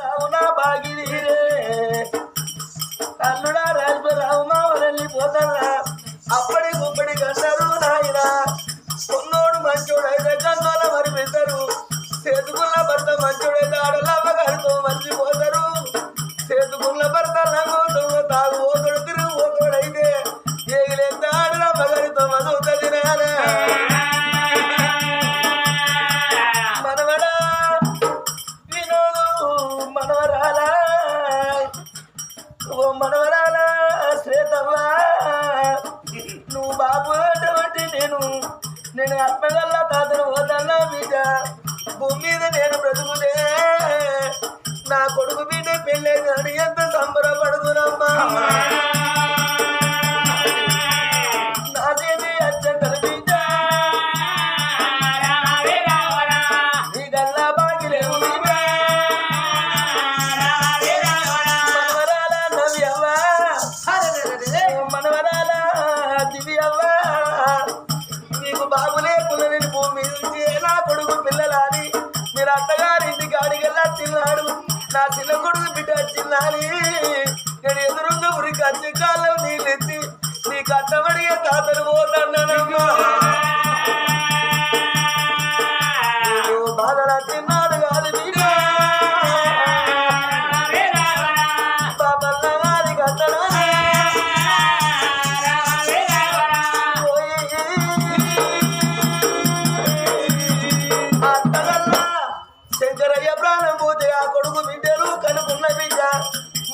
ಕವನ ಬಾಗಿಲಿರೇ బిడ్డ నేను ఎదురున్న ఉరికి అచ్చి కాలం నీళ్ళెత్తి నీ కట్టబడిగే తాతను పోతానమ్మా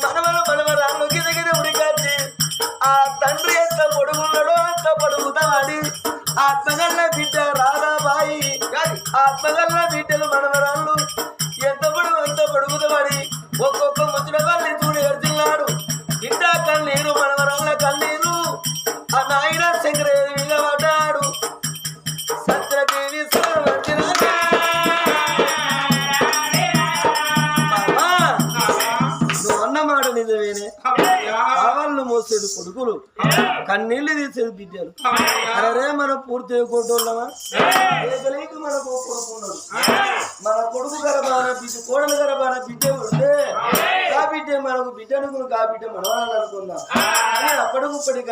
మనవలు మనవరాళ్ళు గిదగిరి ఉడికాచి ఆ తండ్రి ఎంత పొడుగున్నాడో అంత పొడుగుతాడి ఆత్మగల్ల బిడ్డ రాధాబాయి. ఆత్మగల్ల బిడ్డలు మనవరాళ్ళు. మనకు ఒక కొడుకు ఉన్నాడు మన కొడుకు గర్భాన బిడ్డ కోడలు బిడ్డ ఉంటే ఆ బిడ్డ మనకు బిడ్డ అనుకుని ఆ బిడ్డ మనవాలని అనుకుందాం. కానీ అప్పటికుప్పటి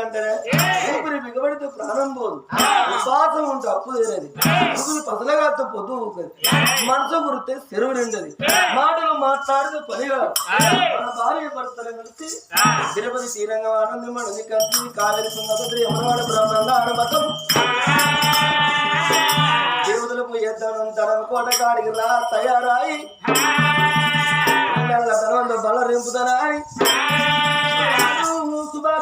బిగబడితే ప్రాణం పోదు ఉపాసం ఉంటే అప్పు తీరది ఊపిరి పసలగాతో పొద్దు ఊపది. మనసు గురితే చెరువు నిండది. మాటలు మాట్లాడితే పని కాదు మన భార్య భర్తలు కలిసి తిరుపతి తీరంగా ఆనందం మనది కలిసి కావేరి సుందరి యమనవాడ బ్రహ్మాండ ఆడమతం దేవతలు పోయేద్దాం తన కోట కాడికి రా తయారాయి. తర్వాత బల రింపుతారాయి కోట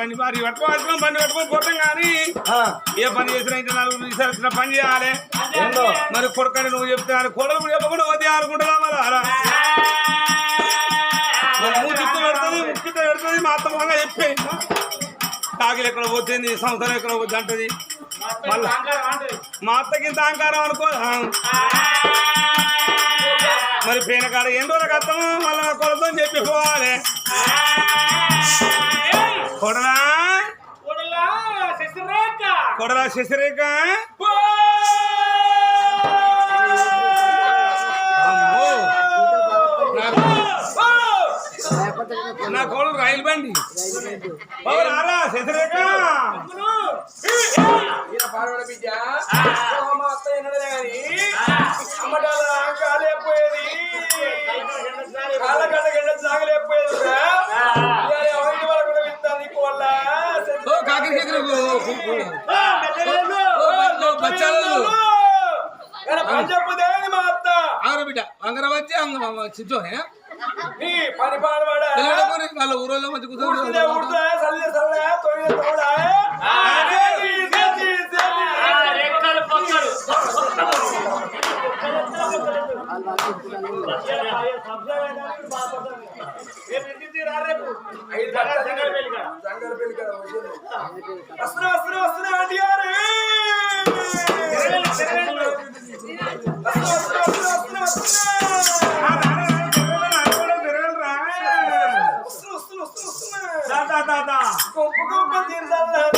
పని పని మరి పట్టుకోవాల్సిన పని పట్టుకొని కొట్టం కానీ ఏ పని చేసినా ఇంకా నాలుగు విసరిసిన పని చేయాలి. మరి కొడుకని నువ్వు చెప్తే ఆయన కొడలు కూడా చెప్పకుండా వద్దే అనుకుంటున్నా మరి ముక్కితో పెడుతుంది ముక్కితో పెడుతుంది మా అత్త మొహంగా చెప్పే కాకిలు ఎక్కడ పోతుంది? సంవత్సరం ఎక్కడ పోతుంది? అంటది. మా అత్తకి ఇంత అహంకారం అనుకో. మరి పేన కాడ ఎన్ని రోజులకు అత్తము మళ్ళీ కొలతో చెప్పి పోవాలి. కొడలా? కొడలా శశిరేఖ. నా- కోడలు రైలు బండి. ఓ రారా శశిరేఖ ఓ కాకి చేతులకు ఆరు బిడ్డ అంగర వచ్చి అంగ చిచ్చోనే పని పాడవాడా తెలంగాణ వాళ్ళ ఊరోళ్ళ మధ్య కూర్చొని ఉడితే సేతి, సేతి. ఐదు గంటల జంగల్ పెళ్ళి కాడ వస్తున్నా, వస్తున్నా, వస్తున్నా, ఆంటీ 天生丽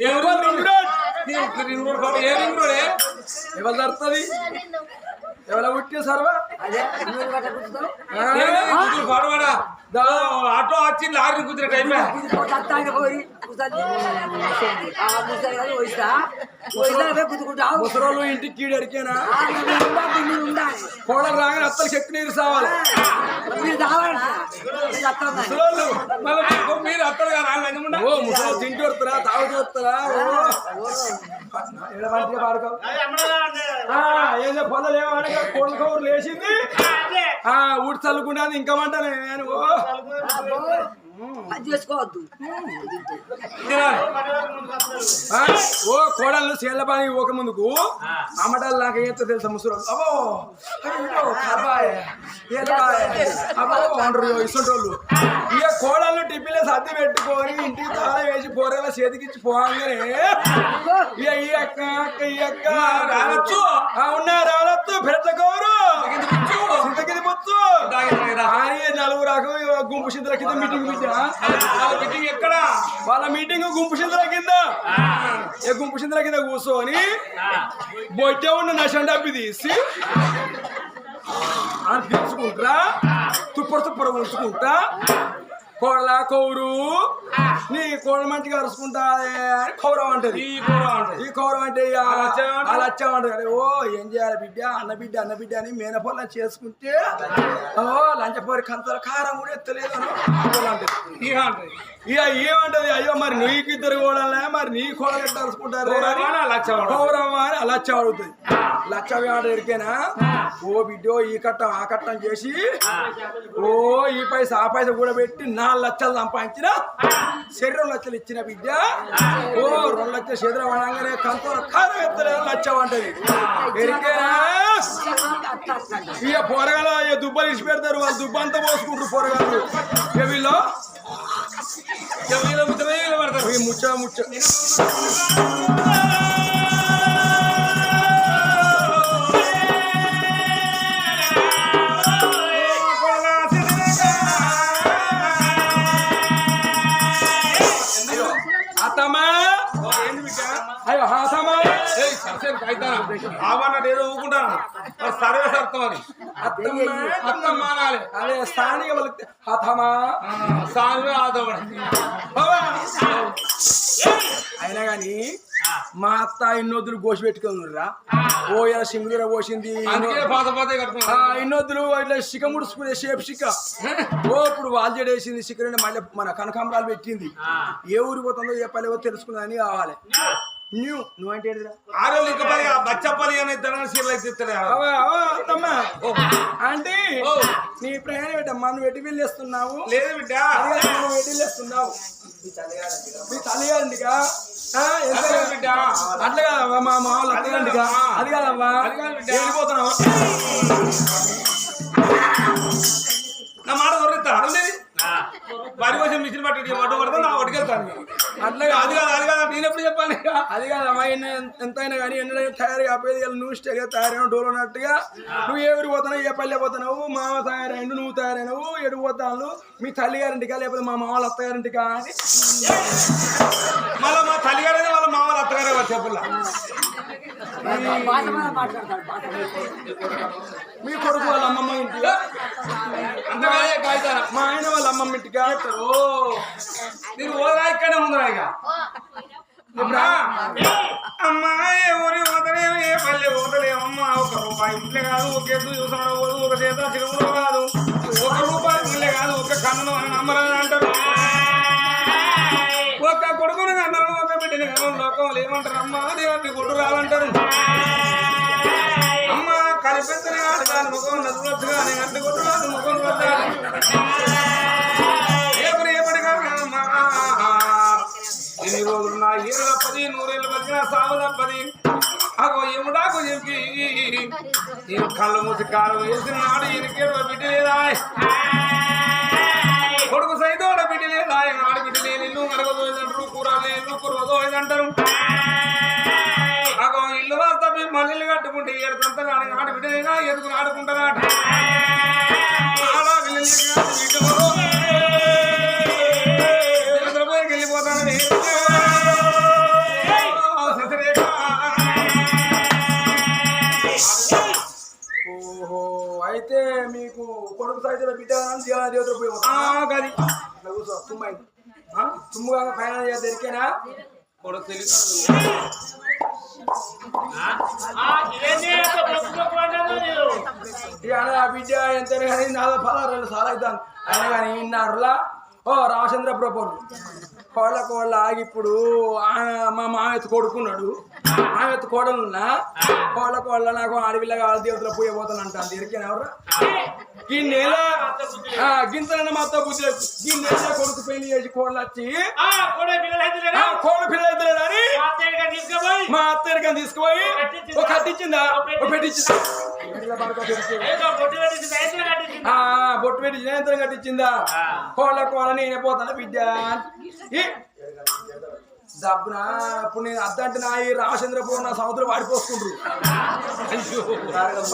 ఏం రింగుడు? ఇది రింగుడు కాదు, ఏ రింగుడే? ఎవరు ఎవరు పుట్టిన సర్వా? ఆటో వచ్చి లారీ కూతురు టైమే ముసలోళ్ళు ఇంటికి కీడు అడిగానా కోడలు రాగానే అత్తలు చెట్టు నీరు సావాలి. మీరు అత్తలు లంచముండా? ఓ ముసలో తింటూ వస్తారా తాగుతూ వస్తారా ఏం పొలం ఏమనక కోడి కౌరు లేచింది ఆ ఊడి చల్లుకుంటాను ఇంకా మంటనే నేను ఓ. చేసుకోవద్దు. కోడళ్ళు చేళ్ళ పని పోక ముందుకు అమ్మటాలు నాకు ఏంటో తెలుసా ముసలోళ్ళు? అబ్బో. అంటారు ఇస్తుంటోళ్ళు ఇక కోడళ్ళు టిఫిన్లో సర్ది పెట్టుకొని ఇంటికి తాళం వేసి పోరేలా చేతికిచ్చి పోగానే ఇక ఈ అక్క అక్క ఈ అక్క రావచ్చు. ఆ, ఉన్నా రాలొద్దు పెద్ద గౌరు. కింద కూర్చో. చింతకింది పొచ్చు తాగి, తాగి, రా. అని నలుగురు రాకు గుంపు చింతల కింద మీటింగ్ మీటింగ్ ఎక్కడ? వాళ్ళ మీటింగ్ గుంపు చింతల కింద. ఏ గుంపు చింతల కింద కూర్చొని బొడ్డ ఉన్న నశం డబ్బి తీసి అని పీల్చుకుంటారా తుప్పర తుప్పర ఉంచుకుంటా కోళ్ళ కౌరు. నీ కోడ మంచిగా అరుచుకుంటా అని కౌరవం అంటది. ఈ కూర ఉంటుంది ఈ కౌరవం అంటే అలా వచ్చామంటారు ఓ ఏం చేయాలి బిడ్డ? అన్న బిడ్డ అన్న బిడ్డ అని మేనపొల్ల చేసుకుంటే ఓ లంచపోరి కంతల కారం కూడా ఎత్తలేదు అని. ఇక ఏమంటది? అయ్యో మరి నీకు ఇద్దరు కోడలే మరి నీ కోడలు ఎట్లా అరుచుకుంటారు. కౌరవం అని అలా అడుగుతుంది లచ్చ ఆడ ఎరికేనా? ఓ బిడ్డో ఈ కట్టం ఆ కట్టం చేసి ఓ ఈ పైస ఆ పైస కూడా పెట్టి నాలుగు లక్షలు సంపాదించిన? శరీరం లక్షలు ఇచ్చిన బిడ్డ. ఓ రెండు లక్షల శరీరం అనగానే కంతో కారం ఎత్తలేదు అంటది. ఎరికేనా ఇక పొరగాల ఇక దుబ్బలు ఇచ్చి పెడతారు వాళ్ళు దుబ్బ అంతా పోసుకుంటారు పొరగాలు ఇక వీళ్ళు? ముచ్చ ముచ్చ. ఆవన్నట్టు ఏదో ఊకుంటాను మరి సర్వే సర్తం అని అత్తమ్మా అర్థం మానాలి అదే స్థానిక వాళ్ళకి హతమా సాల్వే ఆదవడం అయినా కానీ మా అత్త ఇన్నొద్దులు గోసి పెట్టుకున్నారా ఓ ఇలా సింగుల పోసింది. ఇన్నొద్దులు ఇట్లా శిఖ ముడుచుకునే షేప్ శిఖ. ఓ ఇప్పుడు వాల్జడ వేసింది శిఖరని మళ్ళీ మన కనకాంబరాలు పెట్టింది. ఏ ఊరికి పోతుందో ఏ పల్లెవో తెలుసుకుందని కావాలి అవా, అత్తమ్మా. అంటే ఓ. నీ ప్రయాణం ఏంటమ్మా? నువ్వు ఎటు వెళ్ళేస్తున్నావు? లేదు బిడ్డ. నువ్వు ఎటు వెళ్ళేస్తున్నావు? మీ అట్లా బిడ్డ. అట్లా కాదమ్మా మా మా వాళ్ళు అత్తగారింటిగా అది కాదమ్మా అది కాదు బిడ్డ. వెళ్ళిపోతున్నావు నా మాట దొరుకుతా అడలేదు వాడి కోసం మిషన్ పట్టి పడతా నా వడ్డుకి వెళ్తాను అట్లా అది కాదు అది కాదు నేను ఎప్పుడు చెప్పాలి? అది కాదమ్మా ఎన్న ఎంతైనా కానీ ఎన్నడైనా తయారు కాకపోయేది నువ్వు స్టేగా తయారైన డోలు ఉన్నట్టుగా. నువ్వు ఏ పోతున్నావు ఏ పల్లె పోతున్నావు మామ తయారైండు నువ్వు తయారైనవు ఎటు పోతాను మీ తల్లి గారింటికా లేకపోతే మా మామ అత్తగారింటికా అని? మళ్ళీ మా తల్లిగారే వాళ్ళ మామలు అత్తగారే వాళ్ళు చెప్పులా. మీ కొడుకు వాళ్ళ అమ్మమ్మ ఇంటిగా అంతగానే కాగితారా మా ఆయన వాళ్ళ అమ్మమ్మ ఇంటిగా ఓ నేను ఓదరా ఇక్కడే ఉందిరా ఇక అమ్మా అమ్మా ఏ ఊరి పోతలేము ఏ పల్లె పోతలేమమ్మా ఒక రూపాయి ఇంట్లో కాదు ఒక ఎద్దు చూసాడు ఒక చేత చిరుములో కాదు. ఒక రూపాయి ఇల్లే కాదు ఒక కన్ను అని నమ్మరని అంటారు. ఒక కొడుకుని కన్నాను ఒక బిడ్డని కన్నాను లోకం ఏమంటారు? అమ్మా దేవుడిని కొట్టు రాలంటారు. అమ్మ కనిపెత్తని కాదు దాని ముఖం నచ్చవచ్చు కానీ గంట కొట్టు రాదు ముఖం వద్దాలి తప్పది అగో ఎముడాకు చెప్పి. నేను కళ్ళు మూసి కాలు వేసిన నాడు ఎనికేడు బిడ్డ లేదా? కొడుకు సైతోడ బిడ్డ లేదా? ఆడ బిడ్డ లేని ఇల్లు కడగదోదంటారు కూర లేని కూరదోదంటారు అగో ఇల్లు వాస్తా మేము మల్లెలు కట్టుకుంటే ఏడు సంతలు ఆడ ఆడ బిడ్డ లేదా? ఆడుకుంటారా? ఆడ బిడ్డ సైతం బిడ్డ దేవా దేవతలు పోయి. గది ఇట్లా కూర్చో తుమ్మ దొరికేనా? అన్న ఆ బిడ్డ ఎంత కానీ నాలుగు పదహారు సార్లు అవుతాను అయినా కానీ ఇన్నారులా ఓ రామచంద్ర ప్రభులు కోళ్ళ కోళ్ళ ఆగి ఇప్పుడు మా మామెత్త కొడుకున్నాడు. మామెత్త కోడలున్నా కోళ్ళ కోళ్ళ నాకు ఆడపిల్ల కావాలి దేవతల పోయి పోతాను అంటాను ఎరికేనా ఎవరు? ఈ నెల గింతలన్న మాతో బుద్ధి లేదు. ఈ నెల కొడుకు పెళ్ళి చేసి కోళ్ళు వచ్చి కోళ్ళ పిల్ల అవుతున్నాడు అని? మా అత్తయ్య కానీ తీసుకుపోయి ఒక కట్టించిందా? ఒక పెట్టించిందా? బొట్టు పెట్టి జయంత్రం కట్టించిందా? కోళ్ళ కోళ్ళ నేనే పోతాను బిడ్డ? ఈ. దబ్బున ఇప్పుడు నేను అద్దంటే నా ఈ రామచంద్రపురం నా సముద్రం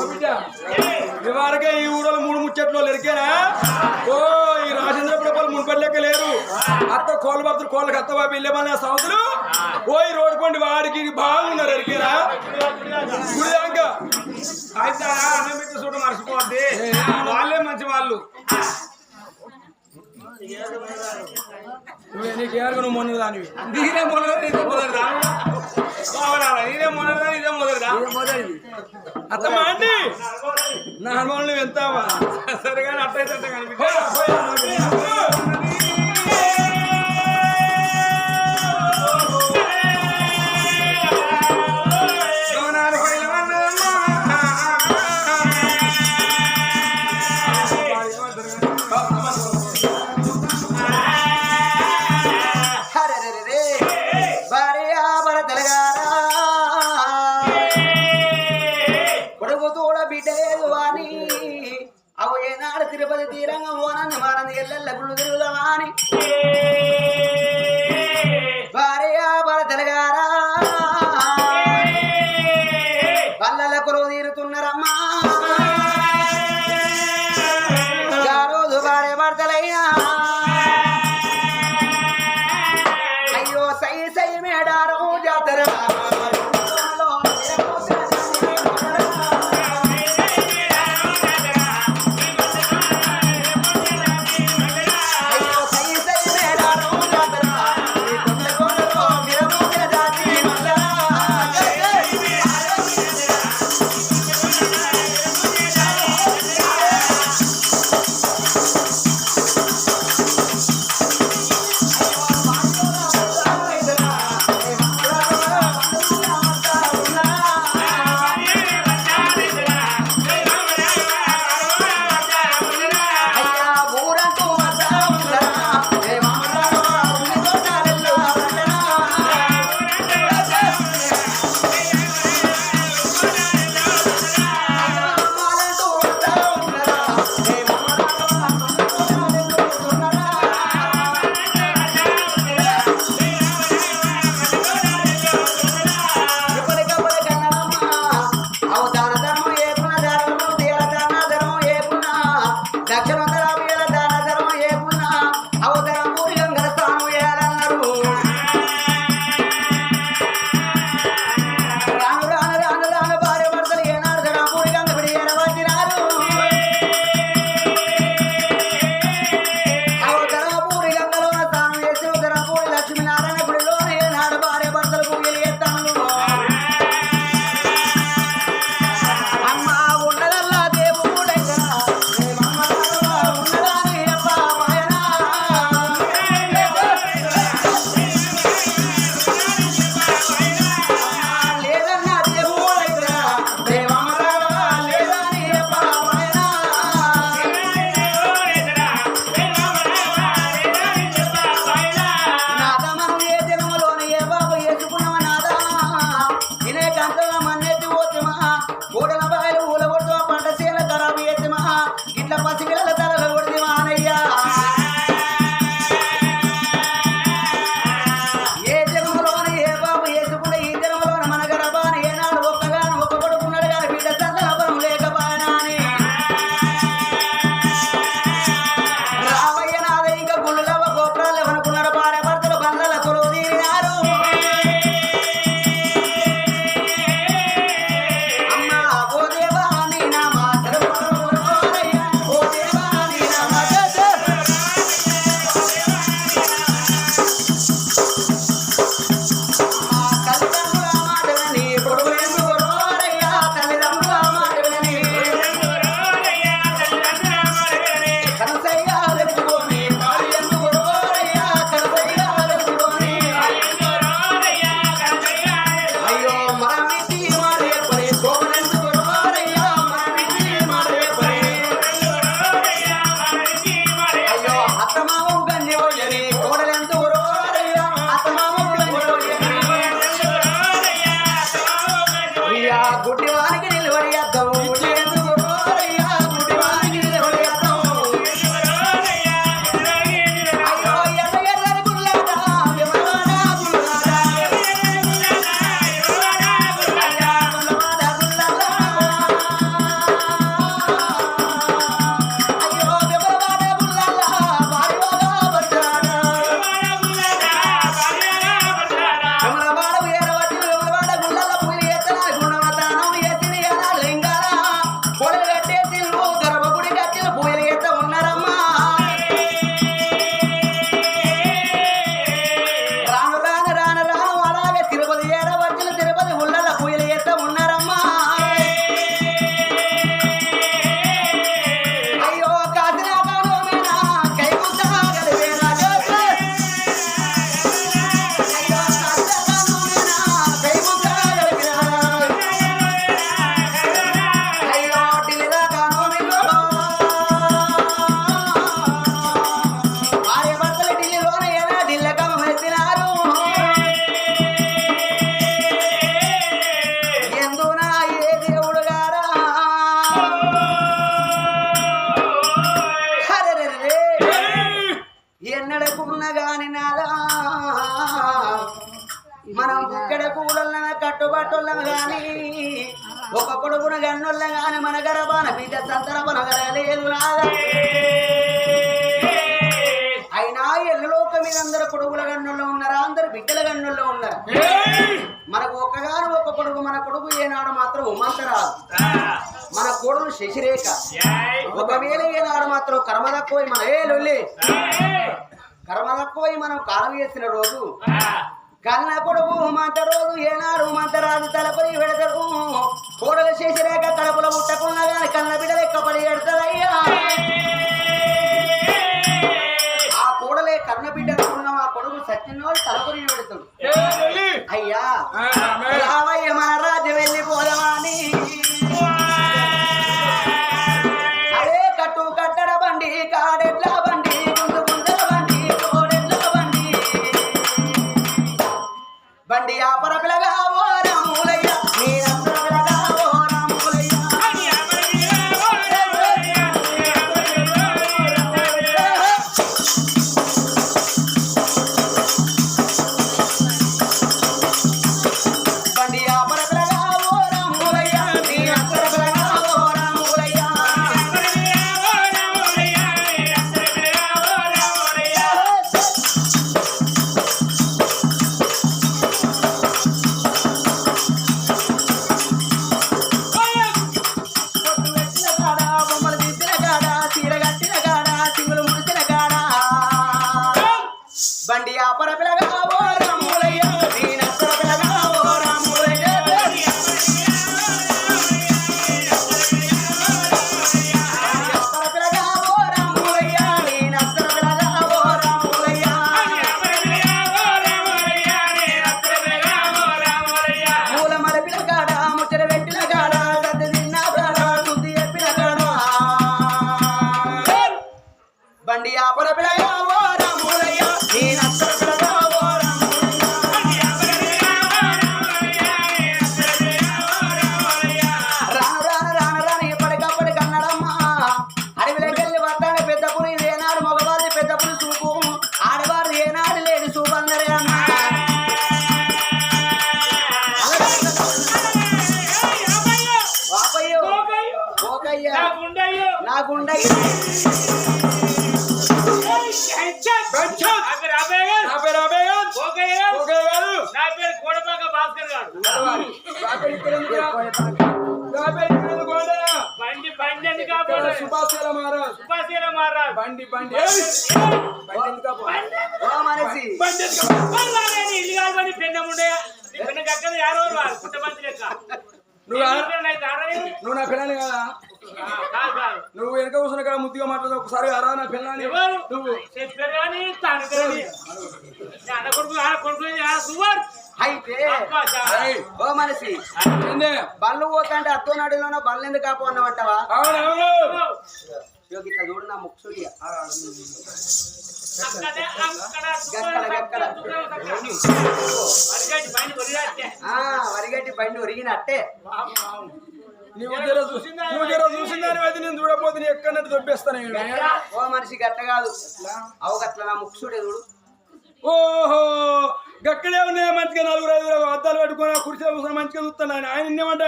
బిడ్డ. ఇవరకే ఈ ఊళ్ళో మూడు ముచ్చట్లు ఎరికేనా ఓ ఈ రామచంద్రపురం మున్పల్లి లెక్క లేరు. అత్త కోళ్ళ భక్తులు కోళ్ళకి అత్త బాబు వెళ్ళేమని సముద్రం. ఓ ఈ రోడ్డు పండి వాడికి బాగున్నారు ఎరికేనా గుడి దాకా అయితే అన్నం పెట్టి చూడ మర్చిపోద్ది. వాళ్ళే మంచి వాళ్ళు నీకు ఏరుగా నువ్వు మొన్న దానివి. నీరే మొదలు ఇదే మొదలుదా నీరే మొదలుదా ఇదే మొదలుదా ఇదే మొదటిది? అత్తమ్మ అండి నువ్వు ఎంత సరే కానీ అట్లయితే అట్లా కనిపించా మనం ఇక్కడ కూడళ్ళ కట్టుబట్టుళ్ళం గాని ఒక కొడుకున గన్నొళ్ళ గాని మన గర్భాన బిడ్డ సంతన మనగలేదు అయినా ఎల్లలోక మీద అందరు కొడుకుల గన్నుల్లో ఉన్నారా? అందరు బిడ్డల గన్నుల్లో ఉన్నారా? మనకు ఒక్కగాను ఒక్క కొడుకు మన కొడుకు ఏనాడు మాత్రం ఉమంతరాదు మన కోడలు శశిరేఖ. ఒకవేళ ఏనాడు మాత్రం కర్మ తక్కువ మన ఏ లొల్లి కర్మ తక్కువ మనం కాలం చేసిన రోజు కన్న కొడుకు మంత రోజు ఏనాడు మంతరాజు తలపడి పెడతాడు కోడలు శశిరేఖ కడపల ముట్టకున్నా గాని కన్న బిడ్డ లెక్కపడి పెడతాడయ్యా ఆ కోడలే కన్న బిడ్డ అనుకున్న ఆ కొడుకు సత్యనోడు తలపడి పెడతాడు అయ్యా రావయ్య మన రాజ్యం వెళ్ళిపోదామని. వాడరా? బండి బండి ఎందుకు ఇక్కడ కాపాడు సుభాష్ మహారాజ్ సుభాష్ మారాడు బండి బండి ఏయ్! బండి ఎందుకు ఆపు? ఓ మనిషి బండి ఎందుకు ఆపు? ఇల్లు కాదు బండి పెన్న ఉండే. పెన్న కక్కద యారో వారు పుట్టమంది లెక్క. నువ్వు నువ్వు నా పిల్లని కదా? నువ్వు వెనక కూర్చున్న కదా ముద్దుగా మాట్లాడు ఒకసారి అరా నా పిల్లని. నువ్వు. అయితే! ఓ మనిషి? బళ్ళు పోతాంటే అత్తో నడిలోనో బళ్ళు ఎందుకు కాపు అన్నవంటావా ఇట్లా చూడు నా అక్కడ గక్కడ, గక్కడ. బండి ఒరిగినట్టే నువ్వు జర నువ్వు నేను చూడకపోతే నీ ఎక్కడన్నట్టు దొబ్బేస్తాను నేను. ఓ మనిషి గట్ట కాదు. అవగట్ల నా ముక్సుడే చూడు. ఓహో! గక్కడే ఉన్నాయి మంచిగా నలుగురు ఐదుగురు అద్దాలు పెట్టుకొని ఆ కుర్చీలో కూర్చొని మంచిగా చూస్తాను ఆయన. ఆయన ఇన్నేమంటే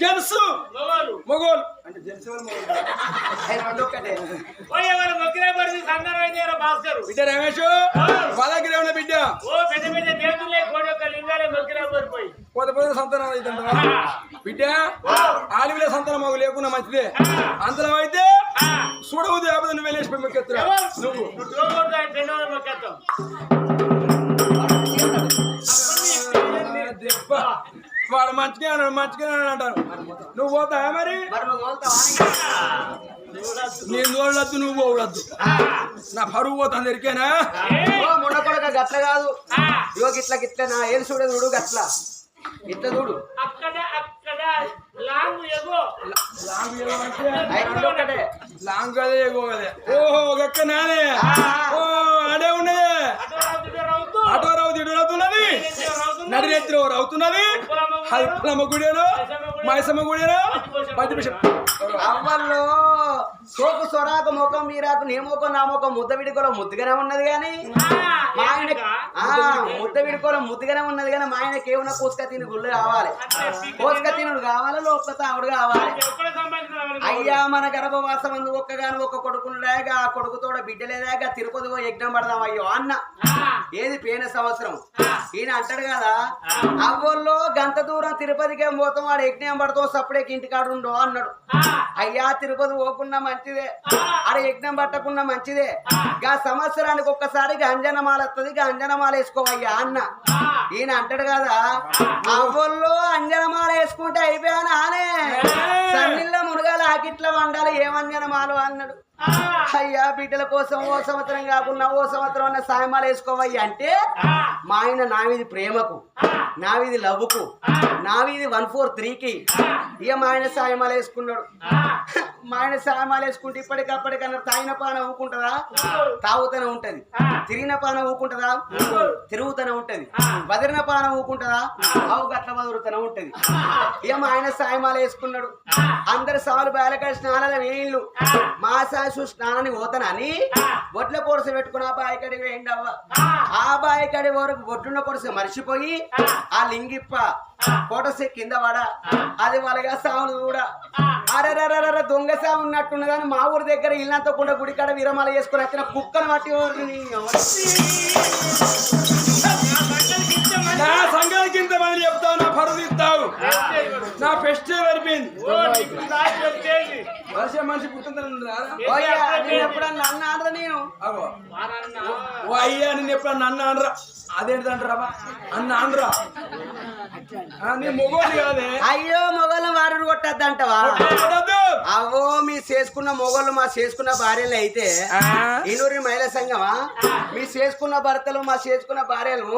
జెంట్స్. మగవాళ్ళు మొగోలు అంటే అయితే భాస్కర్. బిడ్డ రమేష్? వాళ్ళ దగ్గర బిడ్డ. పోతే పోతే సంతానం అవుతుందా? బిడ్డ ఆడవిలే సంతానం మాకు లేకున్నా మంచిదే. అంతరం అయితే చూడవు దేవత నువ్వు వెళ్ళేసి మొక్కెత్తురా? నువ్వు. దెబ్బ. వాడు మంచిగా అన్నాడు మంచిగా అంటారు. నువ్వు పోతావా మరి? నేను తోడద్దు నువ్వు పోవద్దు నా పరువు పోతాను ఎరికేనా ఓ మున్న కొడక గట్ల కాదు. ఇగో గిట్ల గిట్ల నా ఏలు చూడే చూడు గట్ల. ఇట్ల చూడు. అక్కడ అక్కడ లాంగ్ ఏదో కదే ఎగో కదే ఓహో గక్క నానే ఓ అడే ఉన్నదే? అటు రౌతు అటో రావు ఇటు రవుతున్నది నడి నెత్తి ఓ రవుతున్నది హల్పలమ్మ గుడేనో మైసమ్మ గుడేనో పది నిమిషం. అవ్వల్లో. సోకు సొరాకు ముఖం మీరాకు నీ ముఖం నా ముఖం ముద్ద విడుకోలో ముద్దుగానే ఉన్నది కానీ మా ఆయన ఆ, ముద్ద విడుకోలో ముద్దుగానే ఉన్నది కానీ మా ఆయనకి ఏమన్నా కోసుక తిని గుళ్ళు కావాలి. కోసుక తినుడు కావాలి లోపల తావుడు కావాలి. అయ్యా మన గర్భవాసం అందు ఒక్కగాను ఒక్క కొడుకునుడాక ఆ కొడుకుతోడ బిడ్డలేదాక తిరుపతి పోయి యజ్ఞం పడదాం అయ్యో అన్న. ఏది పేన సంవత్సరం? ఈయన అంటాడు కదా అవ్వల్లో గంత దూరం తిరుపతికే పోతాం? వాడు యజ్ఞం పడతాం సప్పుడేకి ఇంటికాడు ఉండో అన్నాడు. అయ్యా తిరుపతి పోకుండా మంచిదే. ఆడ యజ్ఞం పట్టకుండా మంచిదే. గా సంవత్సరానికి ఒక్కసారి అంజనమాల వస్తుంది అంజనమాల వేసుకోవయ్యా అన్న ఈయన అంటాడు కదా అవ్వల్లో అంజనమాల వేసుకుంటే అయిపోయాను ఆనే. సన్నిళ్ళ మునగాల ఆకిట్ల వండాలి ఏం అంజనమాలు? అన్నాడు. అయ్యా బిడ్డల కోసం ఓ సంవత్సరం కాకుండా ఓ సంవత్సరం అన్న సాయమాలు వేసుకోవయ్యా. అంటే మా ఆయన నా వీధి ప్రేమకు నా వీధి లవ్వుకు నా వీధి వన్ ఫోర్ త్రీకి ఇక మా ఆయన సాయమాలు వేసుకున్నాడు. మా ఆయన సాయమాలు వేసుకుంటే ఇప్పటికప్పటికన్నా తాగిన పాన ఊకుంటుందా? తాగుతూనే ఉంటది. తిరిగిన పాన ఊకుంటుందా? తిరుగుతూనే ఉంటది. బదిరిన పాన ఊకుంటుందా? అవు గట్ల బదురుతూనే ఉంటది. ఇక మా ఆయన సాయమాల వేసుకున్నాడు. అందరు సవాలు బేలకాయ స్నానాల వేళ్ళు మా సాసు స్నానాన్ని పోతానని బొట్ల కొరస పెట్టుకుని ఆ బాయికడి కడిగి వేయండి అవ్వ. ఆ బాయికడి వరకు బొట్టున్న కొరస మర్చిపోయి ఆ లింగిప్ప కోటసే కింద పడ. అది వాళ్ళగా సావులు కూడా అరరరర దొంగ సాగు ఉన్నట్టున్నదని మా ఊరి దగ్గర ఇల్లంతా కూడా గుడికాడ విరమాల చేసుకుని వచ్చిన కుక్కను పట్టి నా సంఘానికి ఇంత మంది చెప్తావు నా పరువు ఇస్తావు నా ఫెస్టివల్ అయిపోయింది వర్షం మనిషి పుట్టిందా ఓయ్యా, నేను ఎప్పుడన్నా అన్నా నేను? అగో. ఓ అయ్యా నేను ఎప్పుడు నన్ను అనరా అదేంటంటారా అన్న అనరా అయ్యో మొగలు వారు కొట్టద్దంటవా? కొట్టొద్దు. అవో మీ చేసుకున్న మొగలు మా చేసుకున్న భార్యలు అయితే ఆ, ఈనూరి మహిళా సంఘమా? మీ చేసుకున్న భర్తలు మా చేసుకున్న భార్యలు